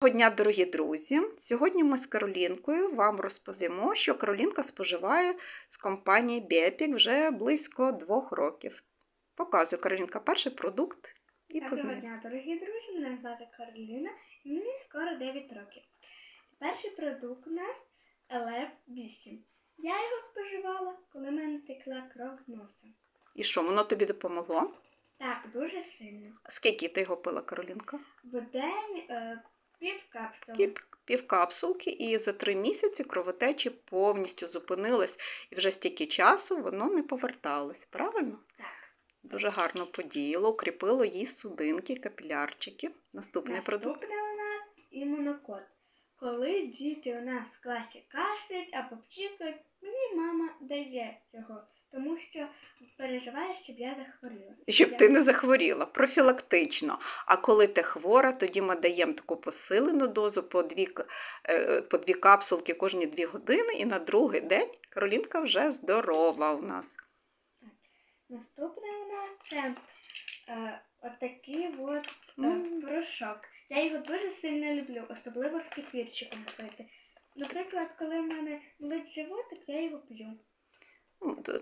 Доброго дня, дорогі друзі! Сьогодні ми з Каролінкою вам розповімо, що Каролінка споживає з компанії Біопік вже близько двох років. Показую Каролінка перший продукт і Доброго познайомимо. дня, дорогі друзі! Мене звати Кароліна, і мені скоро 9 років. Перший продукт у нас Елеп 8. Я його споживала, коли мене текла кров носа. І що, воно тобі допомогло? Так, дуже сильно. Скільки ти його пила, Каролінка? В день е, пів капсули. Пів, пів капсулки, і за три місяці кровотечі повністю зупинилось, і вже стільки часу воно не поверталось, правильно? Так. Дуже гарно подіяло, укріпило їй судинки, капілярчики. Наступний продукт. Наступне у нас імунокод. Коли діти у нас в класі кашляють або пчікають, мені мама дає цього, тому що переживає, щоб я захворіла. Щоб Я- ти не захворіла, профілактично. А коли ти хвора, тоді ми даємо таку посилену дозу по дві, е, по дві капсулки кожні дві години, і на другий день Каролінка вже здорова у нас. Наступне у нас це е, отакий от е, порошок. Я його дуже сильно люблю, особливо з кефірчиком пити. Наприклад, коли в мене болить животик, я його п'ю.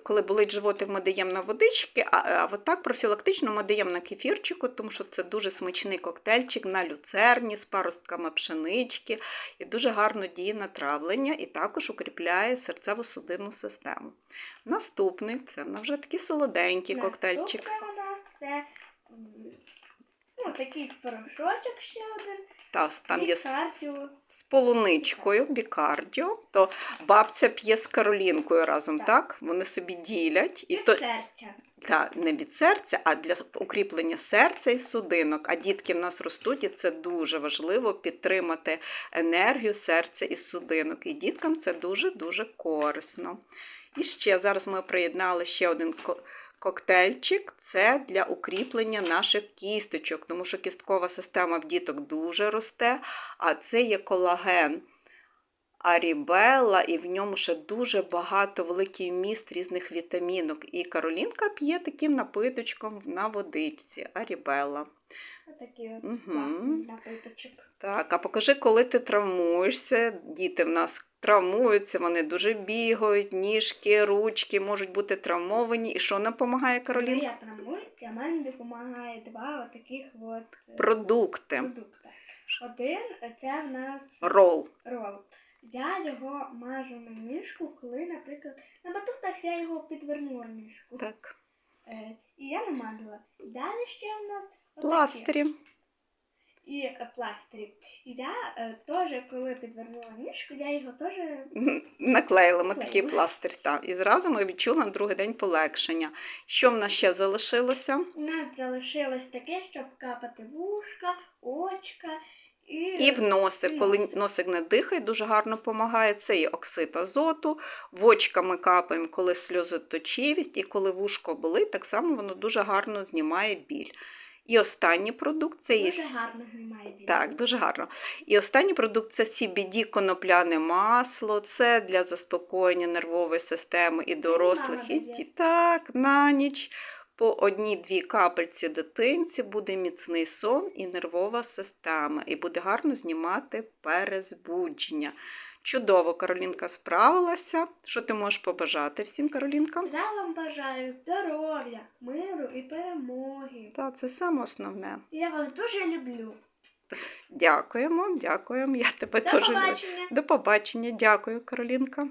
Коли болить животик, ми даємо на водички, а, а от так профілактично ми даємо на кефірчику, тому що це дуже смачний коктейльчик на люцерні з паростками пшенички і дуже гарно діє на травлення і також укріпляє серцево-судинну систему. Наступний це вже такий солоденький коктейльчик. Наступне у нас це ну, такий порошочок ще один. Та, там є з, з полуничкою, бікардіо, то бабця п'є з Каролінкою разом, так? Так. Вони собі ділять. І від то, серця. та, не від серця, а для укріплення серця і судинок. А дітки в нас ростуть, і це дуже важливо підтримати енергію серця і судинок. І діткам це дуже-дуже корисно. І ще зараз ми приєднали ще один коктейльчик. Це для укріплення наших кісточок, тому що кісткова система в діток дуже росте, а це є колаген. Арібелла, і в ньому ще дуже багато великий вміст різних вітамінок. І Каролінка п'є таким напиточком на водичці. Арібелла. Мгм. класний напиточок. Так, а покажи, коли ти травмуєшся. Діти в нас травмуються, вони дуже бігають, ніжки, ручки можуть бути травмовані. І що нам допомагає Каролінка? я травмуюся, мене допомагає два отаких от е, Продукти. продукти. Один це в нас Рол. рол. Я його мажу на ніжку, коли, наприклад, на батутах я його підвернула ніжку. Так. Е, і я намазала. Далі ще в нас отакі. Пластирі. і е, пластирі. І я е, теж, коли підвернула ніжку, я його теж Мгм. Наклеїли ми такий Наклеїли. пластир. Так. І зразу ми відчули на другий день полегшення. Що в нас ще залишилося? у нас залишилось таке, щоб капати вушка, очка і, І в носик, коли носик. не дихає, дуже гарно допомагає. Це є оксид азоту. В очка ми капаємо, коли сльозоточивість, і коли вушко болить, так само воно дуже гарно знімає біль. І останній продукт це є. дуже гарно знімає біль. Так, дуже гарно. І останній продукт це CBD конопляне масло. Це для заспокоєння нервової системи і дорослих, і дає. Так, на ніч. По одній-дві капельці дитинці буде міцний сон і нервова система, і буде гарно знімати перезбудження. Чудово, Каролінка справилася. Що ти можеш побажати всім, Каролінка? Я вам бажаю здоров'я, миру і перемоги. Так, це саме основне. Я вас дуже люблю. Дякуємо, дякуємо. Я тебе До дуже люблю. До побачення. Дякую, Каролінка.